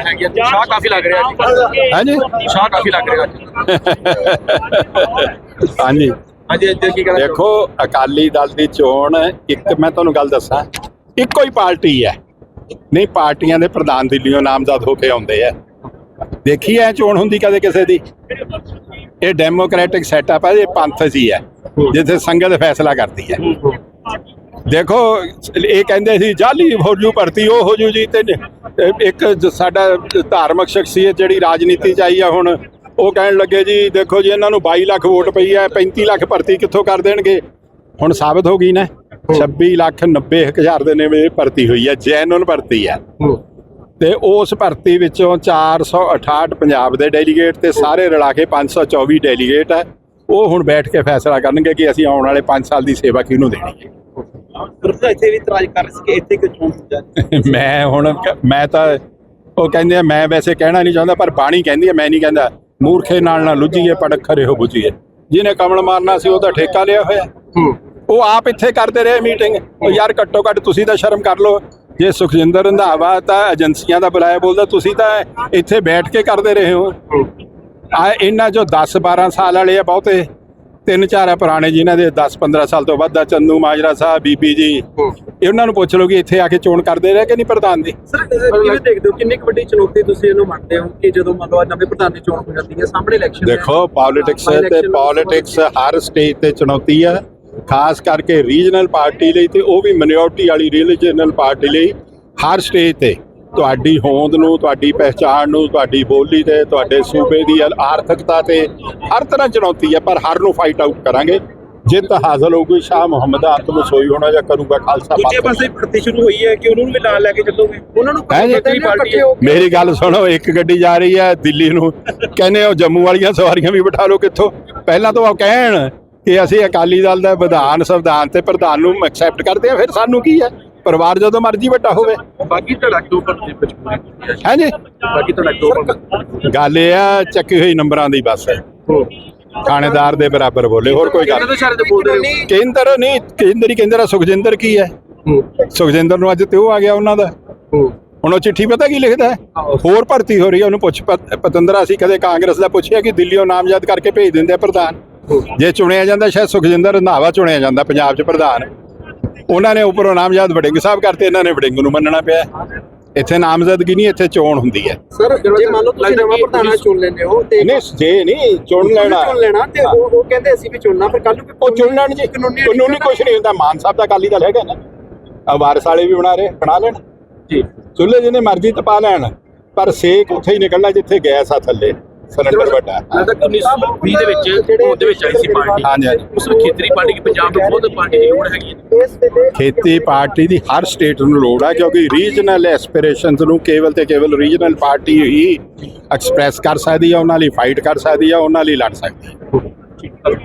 ਹੈਗੀ ਆ। ਸ਼ਾਹ ਕਾਫੀ ਲੱਗ ਰਿਹਾ ਜੀ ਹਾਂਜੀ? ਸ਼ਾਹ ਕਾਫੀ ਲੱਗ ਰਿਹਾ ਜੀ ਹਾਂਜੀ। ਹਾਂਜੀ ਇੱਥੇ ਕੀ ਕਹਿਣਾ ਦੇਖੋ ਅਕਾਲੀ ਦਲ ਦੀ ਚੋਣ ਇੱਕ ਮੈਂ ਤੁਹਾਨੂੰ ਗੱਲ ਦੱਸਾਂ ਇੱਕੋ ਹੀ ਪਾਰਟੀ ਹੈ। ਨਹੀਂ ਪਾਰਟੀਆਂ ਦੇ ਪ੍ਰਧਾਨ ਦਿੱਲੀੋਂ ਨਾਮਜ਼ਦ ਹੋ ਕੇ ਆਉਂਦੇ ਆ। ਦੇਖੀ ਐ ਚੋਣ ਹੁੰਦੀ ਕਦੇ ਕਿਸੇ ਦੀ? ਇਹ ਡੈਮੋਕ੍ਰੈਟਿਕ ਸੈਟਅਪ ਹੈ ਇਹ ਪੰਥ ਜੀ ਹੈ ਜਿੱਥੇ ਸੰਗਤ ਫੈਸਲਾ ਕਰਦੀ ਹੈ। ਦੇਖੋ ਇਹ ਕਹਿੰਦੇ ਸੀ ਜਾਲੀ ਹੋ ਜੂ ਭਰਤੀ ਉਹ ਹੋ ਜੂ ਜੀ ਤੇ ਇੱਕ ਸਾਡਾ ਧਾਰਮਿਕ ਸ਼ਖਸੀਅਤ ਜਿਹੜੀ ਰਾਜਨੀਤੀ ਚ ਆਈ ਆ ਹੁਣ ਉਹ ਕਹਿਣ ਲੱਗੇ ਜੀ ਦੇਖੋ ਜੀ ਇਹਨਾਂ ਨੂੰ 22 ਲੱਖ ਵੋਟ ਪਈ ਹੈ 35 ਲੱਖ ਭਰਤੀ ਕਿੱਥੋਂ ਕਰ ਦੇਣਗੇ? ਹੁਣ ਸਾਬਤ ਹੋ ਗਈ ਨਾ 26 ਲੱਖ 90 ਹਜ਼ਾਰ ਦੇ ਨੇੜੇ ਭਰਤੀ ਹੋਈ ਹੈ ਜੈਨੂਨ ਭਰਤੀ ਹੈ। ਤੇ ਉਸ ਭਰਤੀ ਵਿੱਚੋਂ 468 ਪੰਜਾਬ ਦੇ ਡੈਲੀਗੇਟ ਤੇ ਸਾਰੇ ਰਲਾ ਕੇ 524 ਡੈਲੀਗੇਟ ਹੈ। ਉਹ ਹੁਣ ਬੈਠ ਕੇ ਫੈਸਲਾ ਕਰਨਗੇ ਕਿ ਅਸੀਂ ਆਉਣ ਵਾਲੇ 5 ਸਾਲ ਦੀ ਸੇਵਾ ਕਿਹਨੂੰ ਦੇਣੀ ਹੈ। ਗੁਰਦਾ ਇੱਥੇ ਵੀ ਇਤਰਾਜ਼ ਕਰ ਸੀ ਕਿ ਇੱਥੇ ਕਿਉਂ ਚੋਣ ਹੋ ਜਾਂਦੀ ਮੈਂ ਹੁਣ ਮੈਂ ਤਾਂ ਉਹ ਕਹਿੰਦੇ ਆ ਮੈਂ ਵੈਸੇ ਕਹਿਣਾ ਨਹੀਂ ਚਾਹੁੰਦਾ ਪਰ ਬਾਣੀ ਕਹਿੰਦੀ ਹੈ ਮੈਂ ਨਹੀਂ ਕਹਿੰਦਾ। ਮੂਰਖੇ ਨਾਲ ਨਾ ਲੁੱਝੀਏ ਪੜਕ ਖਰੇ ਹੋ ਬੁਝੀਏ। ਜਿਹਨੇ ਕਮਲ ਮਾਰਨਾ ਸੀ ਉਹਦਾ ਠੇਕਾ ਲਿਆ ਹੋਇਆ। ਉਹ ਆਪ ਇੱਥੇ ਕਰਦੇ ਰਹੇ ਮੀਟਿੰਗ। ਉਹ ਯਾਰ ਘੱਟੋ ਘੱਟ ਤੁਸੀਂ ਤਾਂ ਸ਼ਰਮ ਕਰ ਲਓ। ਜੇ ਸੁਖਜਿੰਦਰ ਰੰਧਾਵਾ ਤਾਂ ਏਜੰਸੀਆਂ ਦਾ ਬੁਲਾਇਆ ਬੋਲਦਾ ਤੁਸੀਂ ਤਾਂ ਇੱਥੇ ਬੈਠ ਕੇ ਕਰਦੇ ਰਹੇ ਹੋ। ਆ ਇਹਨਾਂ ਜੋ 10 12 ਸਾਲ ਵਾਲੇ ਆ ਬਹੁਤੇ ਤਿੰਨ ਚਾਰ ਆ ਪੁਰਾਣੇ ਜਿਨ੍ਹਾਂ ਦੇ 10 15 ਸਾਲ ਤੋਂ ਵੱਧ ਆ ਚੰਦੂ ਮਾਜਰਾ ਸਾਹਿਬ ਬੀਬੀ ਜੀ। ਇਹਨਾਂ ਨੂੰ ਪੁੱਛ ਲਓ ਕਿ ਇੱਥੇ ਆ ਕੇ ਚੋਣ ਕਰਦੇ ਰਹੇ ਕਿ ਨਹੀਂ ਪ੍ਰਧਾਨ ਦੀ ਸਰ ਕਿਵੇਂ ਦੇਖਦੇ ਹੋ? ਕਿੰਨੀ ਕੁ ਵੱਡੀ ਚੁਣੌਤੀ ਤੁਸੀਂ ਇਹਨੂੰ ਮੰਨਦੇ ਹੋ ਕਿ ਜਦੋਂ ਮਤਲਬ ਨਵੇਂ ਪ੍ਰਧਾਨ ਦੀ ਚੋਣ ਹੋ ਜਾਂਦੀ ਹੈ ਸਾਹਮਣੇ ਇਲੈਕਸ਼ਨ ਦੇਖੋ ਪੋਲਿਟਿਕਸ ਤੇ ਪੋਲਿਟਿਕਸ ਹਰ ਸਟੇਜ ਤੇ ਚੁਣੌਤੀ ਹੈ। ਖਾਸ ਕਰਕੇ ਰੀਜਨਲ ਪਾਰਟੀ ਲਈ ਤੇ ਉਹ ਵੀ ਮਿਨੋਰਟੀ ਵਾਲੀ ਰੀਜਨਲ ਪਾਰਟੀ ਲਈ ਹਰ ਸਟੇਜ ਤੇ। ਤੁਹਾਡੀ ਹੋਂਦ ਨੂੰ ਤੁਹਾਡੀ ਪਹਿਚਾਣ ਨੂੰ ਤੁਹਾਡੀ ਬੋਲੀ ਤੇ ਤੁਹਾਡੇ ਸੂਬੇ ਦੀ ਆਰਥਿਕਤਾ ਤੇ ਹਰ ਤਰ੍ਹਾਂ ਚੁਣੌਤੀ ਹੈ ਪਰ ਹਰ ਨੂੰ ਫਾਈਟ ਆਊਟ ਕਰਾਂਗੇ। ਜਿੱਤ ਹਾਸਲ ਹੋਊਗੀ ਸ਼ਾਹ ਮੁਹੰਮਦ ਆਤਮ ਸੋਈ ਹੋਣਾ ਜਾਂ ਕਰੂਗਾ ਖਾਲਸਾ ਦੂਜੇ। ਪਾਸੇ ਭਰਤੀ ਸ਼ੁਰੂ ਹੋਈ ਹੈ ਕਿ ਉਹਨਾਂ ਨੂੰ ਵੀ ਨਾਲ ਲੈ ਕੇ ਚੱਲੋਗੇ? ਉਹਨਾਂ ਨੂੰ ਪਾਰਟੀ ਹੈ ਮੇਰੀ ਗੱਲ ਸੁਣੋ ਇੱਕ ਗੱਡੀ ਜਾ ਰਹੀ ਹੈ ਦਿੱਲੀ ਨੂੰ। ਕਹਿੰਦੇ ਉਹ ਜੰਮੂ ਵਾਲੀਆਂ ਸਵਾਰੀਆਂ ਵੀ ਬਿਠਾ ਲਓ ਕਿੱਥੋਂ? ਪਹਿਲਾਂ ਤਾਂ ਉਹ ਕਹਿਣ ਕਿ ਅਸੀਂ ਅਕਾਲੀ ਦਲ ਦਾ ਵਿਧਾਨ ਸੰਵਿਧਾਨ ਤੇ ਪ੍ਰਧਾਨ ਨੂੰ ਐਕਸੈਪਟ ਕਰਦੇ ਆ ਫਿਰ ਸਾਨੂੰ ਕੀ ਹੈ? ਪਰਿਵਾਰ ਜਦੋਂ ਮਰਜ਼ੀ ਵੱਡਾ ਹੋਵੇ। ਬਾਕੀ ਤੁਹਾਡਾ ਅਕਤੂਬਰ ਦੇ ਵਿੱਚ ਪੂਰੀ ਕੀਤੀ ਹੈ? ਹੈ ਜੀ ਬਾਕੀ ਤੁਹਾਡਾ ਅਕਤੂਬਰ ਗੱਲ ਇਹ ਆ ਚੱਕੀ ਹੋਈ ਨੰਬਰਾਂ ਦੀ ਬਸ। ਹੈ ਥਾਣੇਦਾਰ ਦੇ ਬਰਾਬਰ ਬੋਲੇ ਹੋਰ ਕੋਈ ਗੱਲ ਨਹੀਂ। ਕੇਂਦਰ ਨਹੀਂ ਕੇਂਦਰ ਹੀ ਕੇਂਦਰ ਆ ਸੁਖਜਿੰਦਰ ਕੀ ਹੈ? ਸੁਖਜਿੰਦਰ ਨੂੰ ਅੱਜ ਤੇ ਉਹ ਆ ਗਿਆ ਉਹਨਾਂ ਦਾ। ਹੁਣ ਉਹ ਚਿੱਠੀ ਪਤਾ ਕੀ ਲਿਖਦਾ ਹੈ? ਹੋਰ ਭਰਤੀ ਹੋ ਰਹੀ ਹੈ ਉਹਨੂੰ ਪੁੱਛ ਪਤ- ਪਤੰਦਰਾ ਅਸੀਂ ਕਦੇ ਕਾਂਗਰਸ ਦਾ ਪੁੱਛਿਆ ਕਿ ਦਿੱਲੀੋਂ ਨਾਮਜ਼ਦ ਕਰਕੇ ਭੇਜ ਦਿੰਦੇ ਆ ਪ੍ਰਧਾਨ? ਜੇ ਚੁਣਿਆ ਜਾਂਦਾ ਸ਼ਾਇਦ ਸੁਖਜਿੰਦਰ ਰੰਧਾਵਾ ਚੁਣਿਆ ਜਾਂਦਾ ਪੰਜਾਬ 'ਚ ਪ੍ਰਧਾਨ। ਉਹਨਾਂ ਨੇ ਉੱਪਰੋਂ ਨਾਮਜ਼ਦ ਵੜਿੰਗ ਸਾਹਿਬ ਕਰਤੇ ਇਹਨਾਂ ਨੇ ਵੜਿੰਗ ਨੂੰ ਮੰਨਣਾ ਪਿਆ। ਇੱਥੇ ਨਾਮਜ਼ਦਗੀ ਨਹੀਂ ਇੱਥੇ ਚੋਣ ਹੁੰਦੀ ਹੈ। ਸਰ ਜੇ ਮੰਨ ਲਓ ਤੁਸੀਂ ਨਵਾਂ ਪ੍ਰਧਾਨ ਚੁਣ ਲੈਂਦੇ ਹੋ ਤੇ ਨਹੀਂ ਜੇ ਨਹੀਂ ਚੁਣ ਲੈਣਾ। ਚੁਣ ਲੈਣਾ ਤੇ ਉਹ ਉਹ ਕਹਿੰਦੇ ਅਸੀਂ ਵੀ ਚੁਣਨਾ ਫਿਰ ਕੱਲ ਨੂੰ ਉਹ ਚੁਣ ਲੈਣ ਜੀ। ਕਾਨੂੰਨੀ ਕਾਨੂੰਨੀ ਕੁਛ ਨਹੀਂ ਹੁੰਦਾ ਮਾਨ ਸਾਹਿਬ ਦਾ ਅਕਾਲੀ ਦਲ ਹੈਗਾ ਨਾ। ਆ ਵਾਰਸ ਵਾਲੇ ਵੀ ਬਣਾ ਰਹੇ ਬਣਾ ਲੈਣ। ਜੀ। ਚੁੱਲ੍ਹੇ ਜਿਹਨੇ ਮਰਜ਼ੀ ਤਪਾ ਲੈਣ ਪਰ ਸੇਕ ਉੱਥੇ ਹੀ ਨਿਕਲਣਾ ਜਿੱਥੇ ਗੈਸ ਆ ਥੱਲੇ। ਸਿਲੰਡਰ ਵੱਡਾ। ਲੱਗਦਾ ਕਿ 1920 ਦੇ ਵਿੱਚ ਹੋਂਦ ਦੇ ਵਿੱਚ ਆਈ ਸੀ ਪਾਰਟੀ। ਹਾਂਜੀ ਹਾਂਜੀ। ਉਸ ਵਿੱਚ ਖੇਤਰੀ ਪਾਰਟੀ ਕਿ ਪੰਜਾਬ ਵਿੱਚ ਬਹੁਤ ਪਾਰਟੀ ਦੀ ਲੋੜ ਹੈਗੀ ਹੈ। ਖੇਤੀ ਪਾਰਟੀ ਦੀ ਹਰ ਸਟੇਟ ਨੂੰ ਲੋੜ ਹੈ ਕਿਉਂਕਿ ਰੀਜਨਲ ਐਸਪੀਰੇਸ਼ਨਸ ਨੂੰ ਕੇਵਲ ਤੇ ਕੇਵਲ ਰੀਜਨਲ ਪਾਰਟੀ ਹੀ ਐਕਸਪ੍ਰੈਸ ਕਰ ਸਕਦੀ ਹੈ ਉਹਨਾਂ ਲਈ ਫਾਈਟ ਕਰ ਸਕਦੀ ਹੈ ਉਹਨਾਂ ਲਈ ਲੜ ਸਕਦੀ ਹੈ।